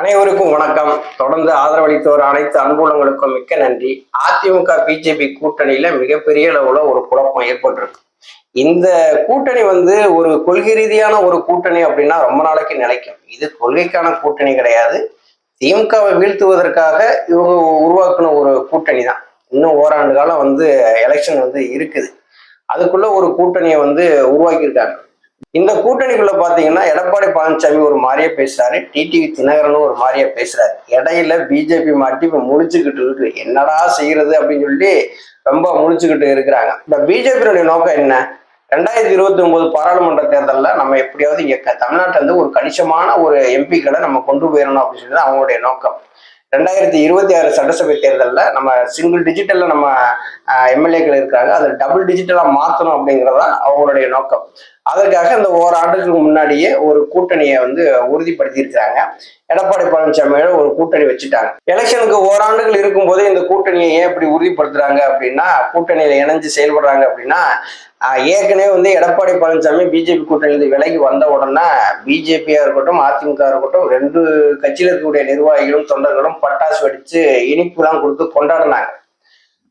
அனைவருக்கும் வணக்கம். தொடர்ந்து ஆதரவளித்தோர் அனைத்து அன்புலங்களுக்கும் மிக்க நன்றி. அதிமுக பிஜேபி கூட்டணியில மிகப்பெரிய அளவுல ஒரு குழப்பம் ஏற்பட்டிருக்கு. இந்த கூட்டணி வந்து ஒரு கொள்கை ரீதியான ஒரு கூட்டணி அப்படின்னா ரொம்ப நாளைக்கு நிலைக்கும். இது கொள்கைக்கான கூட்டணி கிடையாது. திமுகவை வீழ்த்துவதற்காக இவங்க உருவாக்குன ஒரு கூட்டணி தான். இன்னும் ஓராண்டு காலம் வந்து எலெக்ஷன் வந்து இருக்குது. அதுக்குள்ள ஒரு கூட்டணியை வந்து உருவாக்கியிருக்காங்க. இந்த கூட்டணிக்குள்ள பாத்தீங்கன்னா எடப்பாடி பழனிசாமி ஒரு மாதிரியா பேசுறாரு டிடிவி தினகரனும் ஒரு மாதிரியா பேசுறாரு. இடையில பிஜேபி மாட்டி இப்ப முடிச்சுக்கிட்டு இருக்கு. என்னடா செய்யறது அப்படின்னு சொல்லி ரொம்ப முடிச்சுக்கிட்டு இருக்கிறாங்க. இந்த பிஜேபியினுடைய நோக்கம் என்ன? ரெண்டாயிரத்தி இருபத்தி ஒன்பது பாராளுமன்ற தேர்தலில் நம்ம எப்படியாவது இங்க தமிழ்நாட்டில் இருந்து ஒரு கணிசமான ஒரு எம்பிக்களை நம்ம கொண்டு போயிடணும் அப்படின்னு சொல்லி அவங்களுடைய நோக்கம். ரெண்டாயிரத்தி இருபத்தி ஆறு சட்டசபை தேர்தலில் நம்ம சிங்கிள் டிஜிட்டல்ல நம்ம எம்எல்ஏக்கள் இருக்காங்க அதை டபுள் டிஜிட்டலா மாற்றணும் அப்படிங்கிறது தான் அவங்களுடைய நோக்கம். அதற்காக இந்த ஓராண்டுக்கு முன்னாடியே ஒரு கூட்டணியை வந்து உறுதிப்படுத்தியிருக்கிறாங்க. எடப்பாடி பழனிசாமியோட ஒரு கூட்டணி வச்சுட்டாங்க. எலெக்ஷனுக்கு ஓராண்டுகள் இருக்கும்போதே இந்த கூட்டணியை ஏன் இப்படி உறுதிப்படுத்துறாங்க அப்படின்னா கூட்டணியில இணைஞ்சு செயல்படுறாங்க அப்படின்னா ஏற்கனவே வந்து எடப்பாடி பழனிசாமி பிஜேபி கூட்டணியிலிருந்து விலகி வந்த உடனே பிஜேபியா இருக்கட்டும் அதிமுக இருக்கட்டும் ரெண்டு கட்சியில இருக்கக்கூடிய நிர்வாகிகளும் தொண்டர்களும் பட்டாசு வெடிச்சு இனிப்புலாம் கொடுத்து கொண்டாடினாங்க.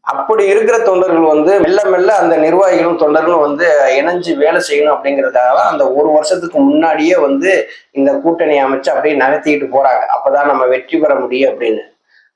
அப்படி இருக்கிற தொண்டர்கள் வந்து மெல்ல மெல்ல அந்த நிர்வாகிகளும் தொண்டர்களும் வந்து இணைஞ்சு வேலை செய்யணும் அப்படிங்கிறதுக்காக தான் அந்த ஒரு வருஷத்துக்கு முன்னாடியே வந்து இந்த கூட்டணி அமைச்சு அப்படியே நகர்த்திக்கிட்டு போறாங்க. அப்பதான் நம்ம வெற்றி பெற முடியும் அப்படின்னு.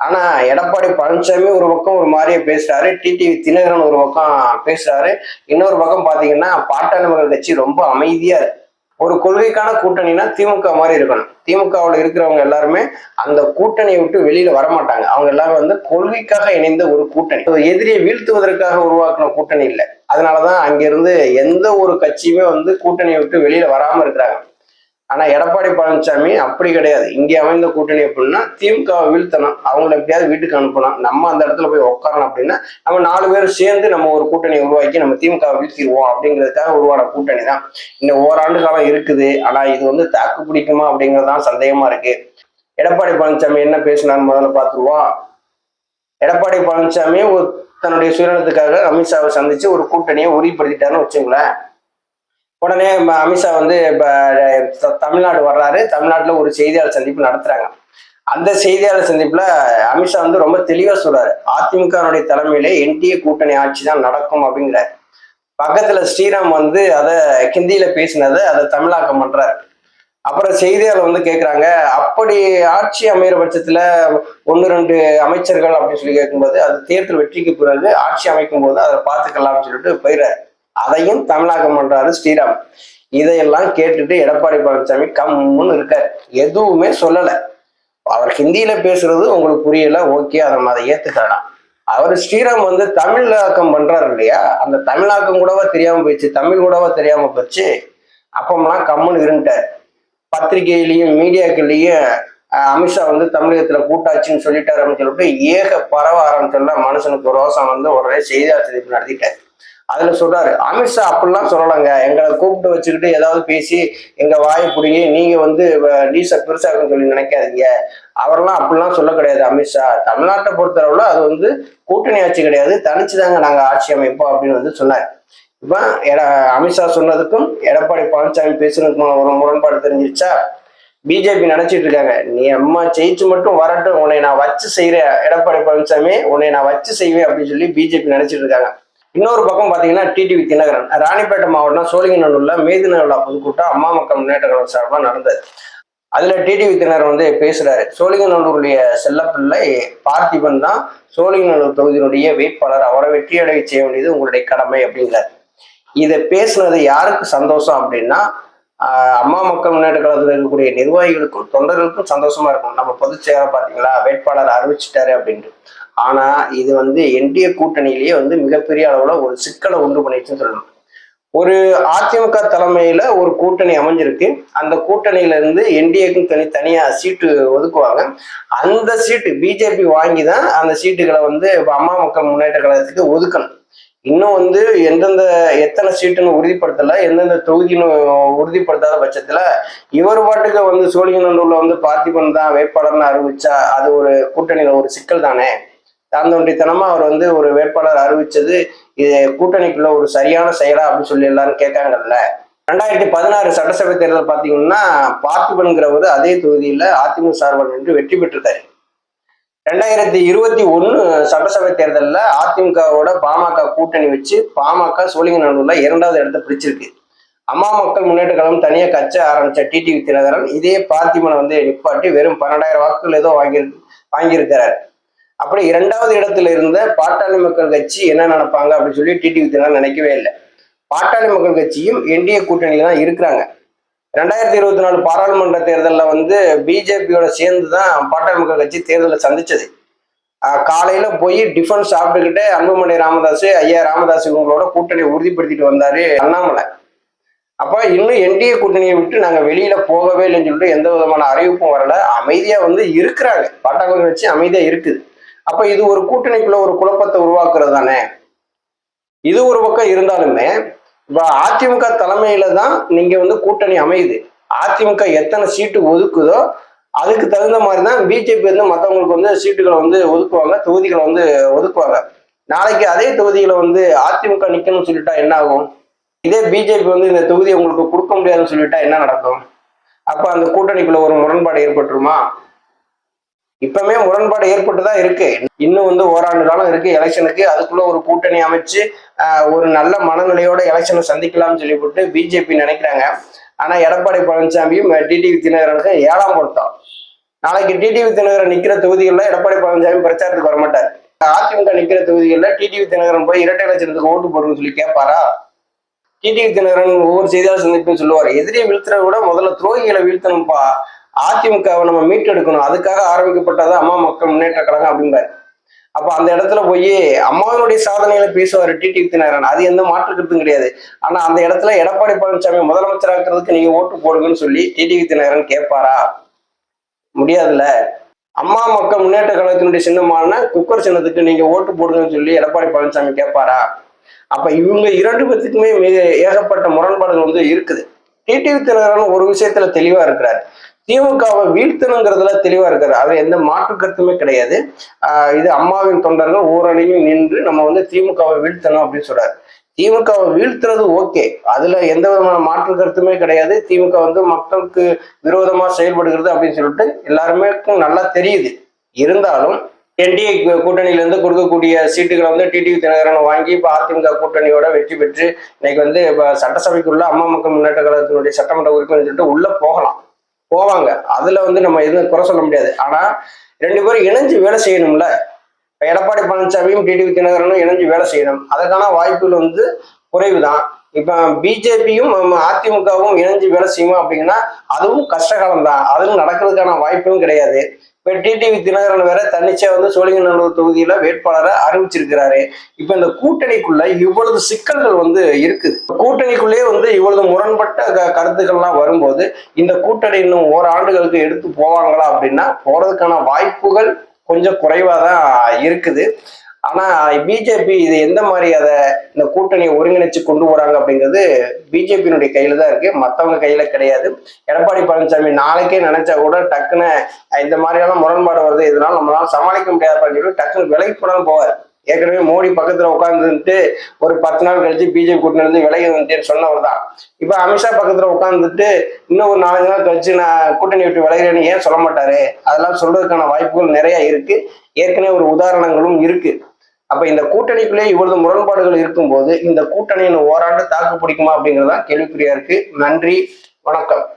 ஆனா எடப்பாடி பழனிசாமி ஒரு பக்கம் ஒரு மாதிரியே பேசுறாரு டிடிவி தினகரன் ஒரு பக்கம் பேசுறாரு. இன்னொரு பக்கம் பாத்தீங்கன்னா பாட்டாளர்கள் கட்சி ரொம்ப அமைதியா இருக்கு. ஒரு கொள்கைக்கான கூட்டணினா திமுக மாதிரி இருக்கணும். திமுகவில் இருக்கிறவங்க எல்லாருமே அந்த கூட்டணியை விட்டு வெளியில வரமாட்டாங்க. அவங்க எல்லாரும் வந்து கொள்கைக்காக இணைந்த ஒரு கூட்டணி. ஒரு எதிரியை வீழ்த்துவதற்காக உருவாக்கின கூட்டணி இல்லை. அதனாலதான் அங்கிருந்து எந்த ஒரு கட்சியுமே வந்து கூட்டணியை விட்டு வெளியில வராம இருக்கிறாங்க. ஆனா எடப்பாடி பழனிசாமி அப்படி கிடையாது. இங்கே அமைந்த கூட்டணி அப்படின்னா திமுகவை வீழ்த்தணும் அவங்கள எப்படியாவது வீட்டுக்கு அனுப்பணும் நம்ம அந்த இடத்துல போய் உட்காரணும் அப்படின்னா நம்ம நாலு பேர் சேர்ந்து நம்ம ஒரு கூட்டணி உருவாக்கி நம்ம திமுக வீழ்த்திடுவோம் அப்படிங்கிறதுக்காக உருவான கூட்டணி தான். இன்னும் ஓராண்டு காலம் இருக்குது. ஆனா இது வந்து தாக்கு பிடிக்குமா அப்படிங்கறதுதான் சந்தேகமா இருக்கு. எடப்பாடி பழனிசாமி என்ன பேசினார் முதல்ல பார்த்துருவோம். எடப்பாடி பழனிசாமி ஒரு தன்னுடைய சுயநலத்துக்காக அமித்ஷாவை சந்திச்சு ஒரு கூட்டணியை உறுதிப்படுத்திட்டாருன்னு வச்சுங்களேன். உடனே அமித்ஷா வந்து இப்போ தமிழ்நாடு வர்றாரு. தமிழ்நாட்டில் ஒரு செய்தியாளர் சந்திப்பு நடத்துகிறாங்க அந்த செய்தியாளர் சந்திப்பில் அமித்ஷா வந்து ரொம்ப தெளிவாக சொல்கிறார் அதிமுகவுடைய தலைமையில் என்டிஏ கூட்டணி ஆட்சி தான் நடக்கும் அப்படிங்கிறார். பக்கத்தில் ஸ்ரீராம் வந்து அதை ஹிந்தியில் பேசினதை அதை தமிழாக்கம் பண்ணுறாரு அப்புறம் செய்தியாளர் வந்து கேட்குறாங்க அப்படி ஆட்சி அமைகிற பட்சத்தில் ஒன்று ரெண்டு அமைச்சர்கள் அப்படின்னு சொல்லி கேட்கும்போது அது தேர்தல் வெற்றிக்கு பிறகு ஆட்சி அமைக்கும் போது அதை பார்த்துக்கலாம் அப்படின்னு சொல்லிட்டு போயிடுறாரு அதையும் தமிழாக்கம் பண்றாரு ஸ்ரீராம். இதையெல்லாம் கேட்டுட்டு எடப்பாடி பழனிசாமி கம்முன்னு இருக்காரு. எதுவுமே சொல்லலை. அவர் ஹிந்தியில பேசுறது உங்களுக்கு புரியல ஓகே அதை நம்ம அதை ஏத்துக்கலாம். அவர் ஸ்ரீராம் வந்து தமிழாக்கம் பண்றாரு இல்லையா? அந்த தமிழாக்கம் கூடவா தெரியாம போயிடுச்சு தமிழ் கூடவா தெரியாம போச்சு. அப்பமெல்லாம் கம்முன்னு இருந்துட்டார். பத்திரிகையிலையும் மீடியாக்கள்லயும் அமித்ஷா வந்து தமிழகத்துல கூட்டாட்சின்னு சொல்லிட்டாரு அப்படின்னு சொல்லிட்டு ஏக பரவ ஆரம்பிச்சோம்னா மனுஷனுக்கு ரோசம் வந்து உடனே செய்தியாளர் சந்திப்பு நடத்திட்டார். அதுல சொல்றாரு அமித்ஷா அப்படிலாம் சொல்லலைங்க. எங்களை கூப்பிட்டு வச்சுக்கிட்டு ஏதாவது பேசி எங்க வாயை பிடிங்கி நீங்க வந்து டீச பெருசாக்குன்னு சொல்லி நினைக்காதீங்க. அவரெல்லாம் அப்படிலாம் சொல்ல கிடையாது அமித்ஷா தமிழ்நாட்டை பொறுத்தளவுல அது வந்து கூட்டணி ஆட்சி கிடையாது. தனிச்சுதாங்க நாங்க ஆட்சி அமைப்போம் அப்படின்னு வந்து சொன்னார். இப்ப எட அமித்ஷா சொன்னதுக்கும் எடப்பாடி பழனிசாமி பேசுனதுக்கும் ஒரு முரண்பாடு தெரிஞ்சிருச்சா? பிஜேபி நினைச்சிட்டு இருக்காங்க. நீ அம்மா ஜெயிச்சு மட்டும் வரட்டும். உன்னை நான் வச்சு செய்யறேன். எடப்பாடி பழனிசாமி உன்னை நான் வச்சு செய்வேன் அப்படின்னு சொல்லி பிஜேபி நினைச்சிட்டு இருக்காங்க. இன்னொரு பக்கம் பாத்தீங்கன்னா டிடிவி தினகரன். ராணிப்பேட்டை மாவட்டம் சோழிங்கநல்லூர்ல மேதின பொதுக்கூட்டம் அம்மா மக்கள் முன்னேற்ற கழகம் சார்பாக நடந்தது. அதுல டிடிவி தினகரன் வந்து பேசுறாரு. சோழிங்கநல்லூருடைய செல்லப்பிள்ளை பார்த்திபன் தான் சோழிங்கநல்லூர் தொகுதியினுடைய வேட்பாளர். அவரை வெற்றியடைய செய்ய வேண்டியது உங்களுடைய கடமை அப்படிங்கிறார். இதை பேசுனது யாருக்கு சந்தோஷம் அப்படின்னா ஆஹ் அம்மா மக்கள் முன்னேற்ற கழகத்தில் இருக்கக்கூடிய நிர்வாகிகளுக்கும் தொண்டர்களுக்கும் சந்தோஷமா இருக்கும். நம்ம பொதுச் செயலர் பாத்தீங்களா வேட்பாளர் அறிவிச்சிட்டாரு அப்படின்ட்டு. ஆனா இது வந்து என்டிஏ கூட்டணியிலேயே வந்து மிகப்பெரிய அளவுல ஒரு சிக்கலை உண்டு பண்ணிடுச்சுன்னு சொல்லணும் ஒரு அதிமுக தலைமையில ஒரு கூட்டணி அமைஞ்சிருக்கு. அந்த கூட்டணியில இருந்து என்டிஏக்கும் தனி தனியா சீட்டு ஒதுக்குவாங்க. அந்த சீட்டு பிஜேபி வாங்கி தான் அந்த சீட்டுகளை வந்து அம்மா மக்கள் முன்னேற்ற கழகத்துக்கு ஒதுக்கணும். இன்னும் வந்து எந்தெந்த எத்தனை சீட்டுன்னு உறுதிப்படுத்தல எந்தெந்த தொகுதின்னு உறுதிப்படுத்தாத பட்சத்துல இவர் பாட்டுக்கு வந்து சோழிங்கநல்லூர்ல வந்து பார்த்திபன் தான் வேட்பாளர்னு அறிவிச்சா அது ஒரு கூட்டணியில ஒரு சிக்கல் தானே? தாந்தொண்டித்தனமா அவர் வந்து ஒரு வேட்பாளர் அறிவிச்சது இது கூட்டணிக்குள்ள ஒரு சரியான செயலா அப்படின்னு சொல்லி எல்லாரும் கேட்காங்கல்ல ரெண்டாயிரத்தி பதினாறு சட்டசபை தேர்தல் பார்த்தீங்கன்னா பார்த்திபன்கிறவர் அதே தொகுதியில் அதிமுக சார்பில் நின்று வெற்றி பெற்றிருக்காரு. ரெண்டாயிரத்தி இருபத்தி ஒன்று சட்டசபை தேர்தலில் அதிமுகவோட பாமக கூட்டணி வச்சு பாமக சோழிங்கநல்லூர்ல இரண்டாவது இடத்தை பிடிச்சிருக்கு. அம்மா மக்கள் முன்னேற்ற கழகம் தனியாக கட்ச ஆரம்பிச்ச டிடிவி தினகரன் இதே பார்த்திபனை வந்து நிப்பாட்டி வெறும் பன்னெண்டாயிரம் வாக்குகள் ஏதோ வாங்கி வாங்கியிருக்கிறார். அப்படி இரண்டாவது இடத்துல இருந்த பாட்டாளி மக்கள் கட்சி என்ன நினைப்பாங்க அப்படின்னு சொல்லி டிடிவி தினகரன் நினைக்கவே இல்லை. பாட்டாளி மக்கள் கட்சியும் என்டிஏ கூட்டணியில தான் இருக்கிறாங்க. ரெண்டாயிரத்தி இருபத்தி நாலு பாராளுமன்ற தேர்தலில் வந்து பிஜேபியோட சேர்ந்து தான் பாட்டாளி மக்கள் கட்சி தேர்தலை சந்திச்சது. காலையில போய் டிஃபன் சாப்பிட்டுக்கிட்டு அன்புமணி ராமதாஸ் ஐயா ராமதாஸ் இவங்களோட கூட்டணியை உறுதிப்படுத்திட்டு வந்தாரு அண்ணாமலை. அப்ப இன்னும் என்டிஏ கூட்டணியை விட்டு நாங்க வெளியில போகவே இல்லைன்னு சொல்லிட்டு எந்த விதமான அறிவிப்பும் வரல. அமைதியா வந்து இருக்கிறாங்க. பாட்டாளி மக்கள் கட்சி அமைதியா இருக்குது. அப்ப இது ஒரு கூட்டணிக்குள்ள ஒரு குழப்பத்தை உருவாக்குறது தானே இது ஒரு பக்கம் இருந்தாலுமே இப்ப அதிமுக தலைமையில தான் நீங்க வந்து கூட்டணி அமையுது. அதிமுக எத்தனை சீட்டு ஒதுக்குதோ அதுக்கு தகுந்த மாதிரி தான் பிஜேபி வந்து மற்றவங்களுக்கு வந்து சீட்டுகளை வந்து ஒதுக்குவாங்க தொகுதிகளை வந்து ஒதுக்குவாங்க. நாளைக்கு அதே தொகுதியில வந்து அதிமுக நிக்கணும்னு சொல்லிட்டா என்ன ஆகும்? இதே பிஜேபி வந்து இந்த தொகுதியை உங்களுக்கு கொடுக்க முடியாதுன்னு சொல்லிட்டா என்ன நடக்கும்? அப்ப அந்த கூட்டணிக்குள்ள ஒரு முரண்பாடு ஏற்பட்டுருமா? இப்பவுமே முரண்பாடு ஏற்பட்டு தான் இருக்கு. இன்னும் வந்து ஓராண்டு காலம் இருக்கு எலெக்ஷனுக்கு. அதுக்குள்ள ஒரு கூட்டணி அமைச்சு ஆஹ், ஒரு நல்ல மனநிலையோட எலெக்ஷனை சந்திக்கலாம்னு சொல்லிவிட்டு பிஜேபி நினைக்கிறாங்க. ஆனா எடப்பாடி பழனிசாமியும் டிடிவி தினகரனுக்கும் ஏழாம் பொருத்தம். நாளைக்கு டிடிவி தினகரன் நிக்கிற தொகுதிகளில் எடப்பாடி பழனிசாமி பிரச்சாரத்துக்கு வரமாட்டார். அதிமுக நிக்கிற தொகுதிகளில் டிடிவி தினகரன் போய் இரட்டை லட்சத்துக்கு ஓட்டு போடுன்னு சொல்லி கேட்பாரா? டிடிவி தினகரன் ஒவ்வொரு செய்தியாளர் சந்திப்புன்னு சொல்லுவார். எதிரியை வீழ்த்துறத விட முதல்ல துரோகிகளை வீழ்த்தணும்ப்பா அதிமுகவை நம்ம மீட்டெடுக்கணும். அதுக்காக ஆரம்பிக்கப்பட்டது அம்மா மக்கள் முன்னேற்ற கழகம் அப்படிம்பாரு. அப்ப அந்த இடத்துல போய் அம்மாவினுடைய சாதனைகளை பேசுவார் டிடிவி தினகரன் அது எந்த மாற்று கருத்தும் கிடையாது. ஆனா அந்த இடத்துல எடப்பாடி பழனிசாமி முதலமைச்சராக்குறதுக்கு நீங்க ஓட்டு போடுங்கன்னு சொல்லி டிடிவி தினகரன் கேட்பாரா? முடியாதுல்ல. அம்மா மக்கள் முன்னேற்ற கழகத்தினுடைய சின்னமான குக்கர் சின்னத்துக்கு நீங்க ஓட்டு போடுங்கன்னு சொல்லி எடப்பாடி பழனிசாமி கேட்பாரா? அப்ப இவங்க இரண்டு பேத்துக்குமே மிக ஏகப்பட்ட முரண்பாடுகள் வந்து இருக்குது. டிடிவி தினகரன் ஒரு விஷயத்துல தெளிவா இருக்கிறார். திமுகவை வீழ்த்தணுங்கிறதுல தெளிவா இருக்காரு. அது எந்த மாற்று கருத்துமே கிடையாது. ஆஹ் இது அம்மாவின் தொண்டர்கள் ஓரணியும் நின்று நம்ம வந்து திமுகவை வீழ்த்தணும் அப்படின்னு சொல்றாரு. திமுகவை வீழ்த்துறது ஓகே. அதுல எந்த விதமான மாற்று கருத்துமே கிடையாது. திமுக வந்து மக்களுக்கு விரோதமா செயல்படுகிறது அப்படின்னு சொல்லிட்டு எல்லாருமே நல்லா தெரியுது. இருந்தாலும் என்டிஏ கூட்டணியில இருந்து கொடுக்கக்கூடிய சீட்டுகளை வந்து டிடிவி தினகரன் வாங்கி இப்போ அதிமுக கூட்டணியோட வெற்றி பெற்று இன்னைக்கு வந்து இப்போ சட்டசபைக்குள்ள அம்மா மக்கள் முன்னேற்ற கழகத்தினுடைய சட்டமன்ற உறுப்பினர் சொல்லிட்டு உள்ள போகலாம். போவாங்க. அதுல வந்து நம்ம எதுவும் குறை சொல்ல முடியாது. ஆனா ரெண்டு பேரும் இணைஞ்சு வேலை செய்யணும்ல. இப்ப எடப்பாடி பழனிசாமியும் டிடிவி தினகரனும் இணைஞ்சு வேலை செய்யணும். அதற்கான வாய்ப்புகள் வந்து குறைவு தான் இப்ப பிஜேபியும் அதிமுகவும் இணைஞ்சு வேலை செய்யுமா அப்படின்னா அதுவும் கஷ்டகாலம் தான் அதுவும் நடக்கிறதுக்கான வாய்ப்பும் கிடையாது. இப்ப டிடிவி தினகரன் வேற தன்னிச்சையா வந்து சோழிங்கநல்லூர் தொகுதியில வேட்பாளரை அறிவிச்சிருக்கிறாரு. இப்ப இந்த கூட்டணிக்குள்ள இவ்வளவு சிக்கல்கள் வந்து இருக்குது. கூட்டணிக்குள்ளேயே வந்து இவ்வளவு முரண்பட்ட க- கருத்துக்கள்லாம் வரும்போது இந்த கூட்டணி இன்னும் ஓராண்டுகளுக்கு எடுத்து போவாங்களா அப்படின்னா போறதுக்கான வாய்ப்புகள் கொஞ்சம் குறைவாக தான் இருக்குது. ஆனா பிஜேபி இது எந்த மாதிரி அதை இந்த கூட்டணியை ஒருங்கிணைச்சு கொண்டு போறாங்க அப்படிங்கிறது பிஜேபியினுடைய கையில தான் இருக்கு. மத்தவங்க கையில கிடையாது. எடப்பாடி பழனிசாமி நாளைக்கே நினைச்சா கூட டக்குன்னு இந்த மாதிரியான முரண்பாடு வருது. இதனால நம்மளால சமாளிக்க முடியாது அப்படின்னு சொல்லி டக்குன்னு விலகி போனாலும் போவார். ஏற்கனவே மோடி பக்கத்துல உட்காந்துட்டு ஒரு பத்து நாள் கழிச்சு பிஜேபி கூட்டணி இருந்து விலகி வந்துட்டேன்னு சொன்னவர் தான். இப்ப அமித்ஷா பக்கத்துல உட்காந்துட்டு இன்னும் ஒரு நாலஞ்சு நாள் கழிச்சு நான் கூட்டணி விட்டு விலகிறேன்னு ஏன் சொல்ல மாட்டாரு? அதெல்லாம் சொல்றதுக்கான வாய்ப்புகள் நிறைய இருக்கு. ஏற்கனவே ஒரு உதாரணங்களும் இருக்கு. அப்ப இந்த கூட்டணிக்குள்ளே இவ்வளவு முரண்பாடுகள் இருக்கும்போது இந்த கூட்டணியின் ஓராண்டு தாக்கு பிடிக்குமா அப்படிங்கிறது தான் கேள்விக்குறியா இருக்கு. நன்றி வணக்கம்.